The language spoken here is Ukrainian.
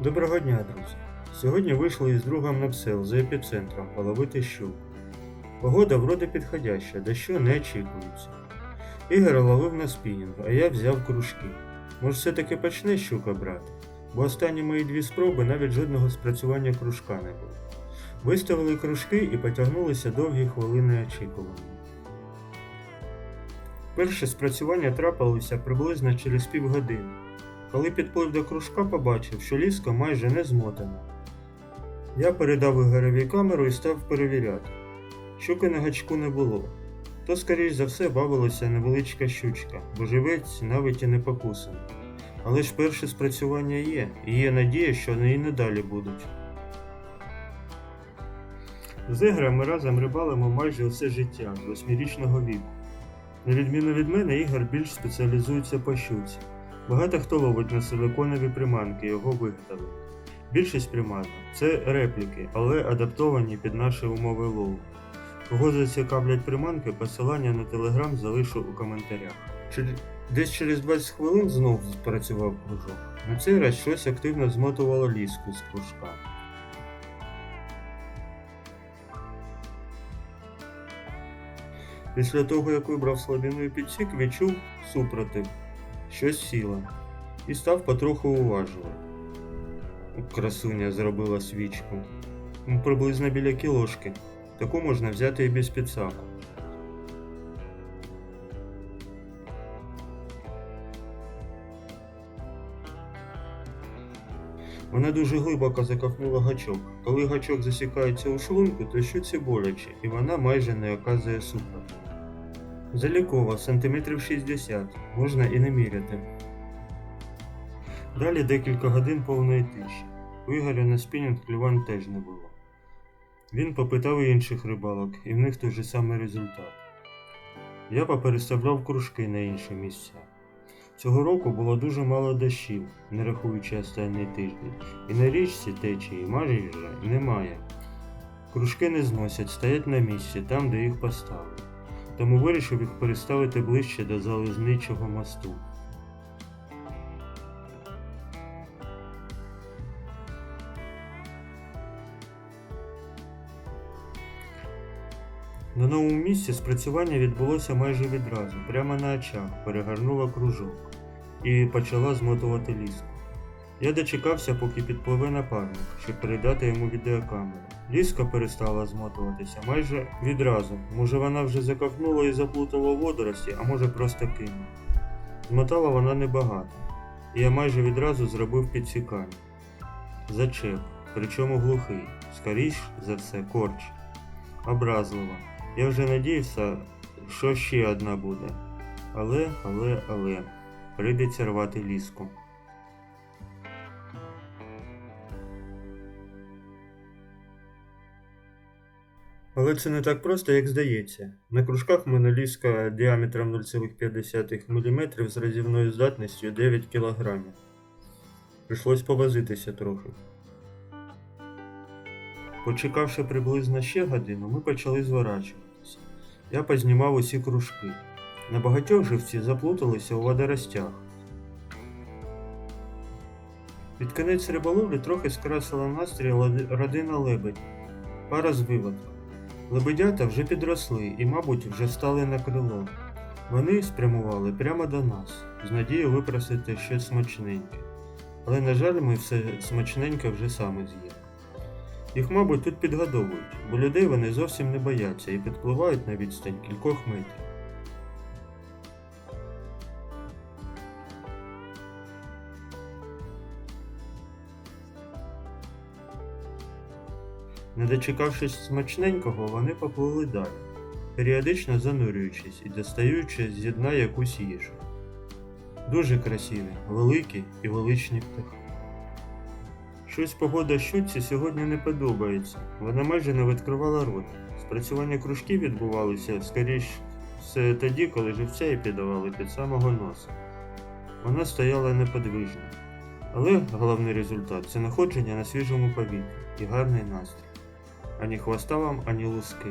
Доброго дня, друзі! Сьогодні вийшли із другом на псел за епіцентром половити щук. Погода вроде підходяща, дощу не очікується. Ігор ловив на спінінг, а я взяв кружки. Може все-таки почне щука брати, бо останні мої дві спроби навіть жодного спрацювання кружка не було. Виставили кружки і потягнулися довгі хвилини очікування. Перше спрацювання трапилося приблизно через півгодини. Коли підплив до кружка, побачив, що ліска майже не змотана. Я передав Ігореві камеру і став перевіряти. Щуки на гачку не було. То, скоріш за все, бавилася невеличка щучка, бо живець навіть і не покусаний. Але ж перше спрацювання є, і є надія, що вони і надалі будуть. З Ігорем ми разом рибалимо майже усе життя з восьмирічного віку. На відміну від мене, Ігор більш спеціалізується по щуці. Багато хто ловить на силиконові приманки, його виготовили. Більшість приманок це репліки, але адаптовані під наші умови лову. Кого зацікавлять приманки, посилання на телеграм залишу у коментарях. Десь через 20 хвилин знов спрацював кружок. На цей раз щось активно змотувало ліску з кружка. Після того, як вибрав слабину і підсік, відчув супротив щось сіло, і став потроху уважувати. Красуня зробила свічку. Приблизно біля кілошки. Таку можна взяти і без підсаку. Вона дуже глибоко закопнула гачок. Коли гачок засікається у шлунку, то щуці боляче, і вона майже не оказує супротиву. Залікова, сантиметрів 60, можна і не міряти. Далі декілька годин повної тиші. У Ігоря на спінінг клювань теж не було. Він попитав і інших рибалок, і в них той же самий результат. Я попереставляв кружки на інші місця. Цього року було дуже мало дощів, не рахуючи останній тиждень, і на річці течії майже немає. Кружки не зносять, стоять на місці, там, де їх поставили тому вирішив їх переставити ближче до залізничого мосту. На новому місці спрацювання відбулося майже відразу, прямо на очах, перегорнула кружок і почала змотувати ліску. Я дочекався, поки підпливе напарник, щоб передати йому відеокамеру. Ліска перестала змотуватися майже відразу. Може вона вже заковтнула і заплутала водорості, а може просто кинула. Змотала вона небагато, і я майже відразу зробив підсікання. Зачеп, причому глухий, скоріш за все, корч. Образливо. Я вже надіявся, що ще одна буде. Але, але, але, прийдеться рвати ліску. Але це не так просто, як здається. На кружках в мене ліска діаметром 0,5 мм з разівною здатністю 9 кг. Прийшлось повозитися трохи. Почекавши приблизно ще годину, ми почали зворачуватися. Я познімав усі кружки. На багатьох живці заплуталися у водоростях. Під кінець риболовлі трохи скрасила настрій родина лебедь, пара з виводка. Лебедята вже підросли і, мабуть, вже стали на крило. Вони спрямували прямо до нас, з надією випросити щось смачненьке. Але, на жаль, ми все смачненьке вже саме з'їли. Їх, мабуть, тут підгодовують, бо людей вони зовсім не бояться і підпливають на відстань кількох метрів. Не дочекавшись смачненького, вони поплили далі, періодично занурюючись і достаючи з дна якусь їжу. Дуже красиві, великі і величні птахи. Щось погода щуці сьогодні не подобається. Вона майже не відкривала рот. Спрацювання кружків відбувалося скоріш все тоді, коли живця їй піддавали під самого носа. Вона стояла неподвижно. Але головний результат це знаходження на свіжому повітрі і гарний настрій. Ані хвоста вам, ані луски.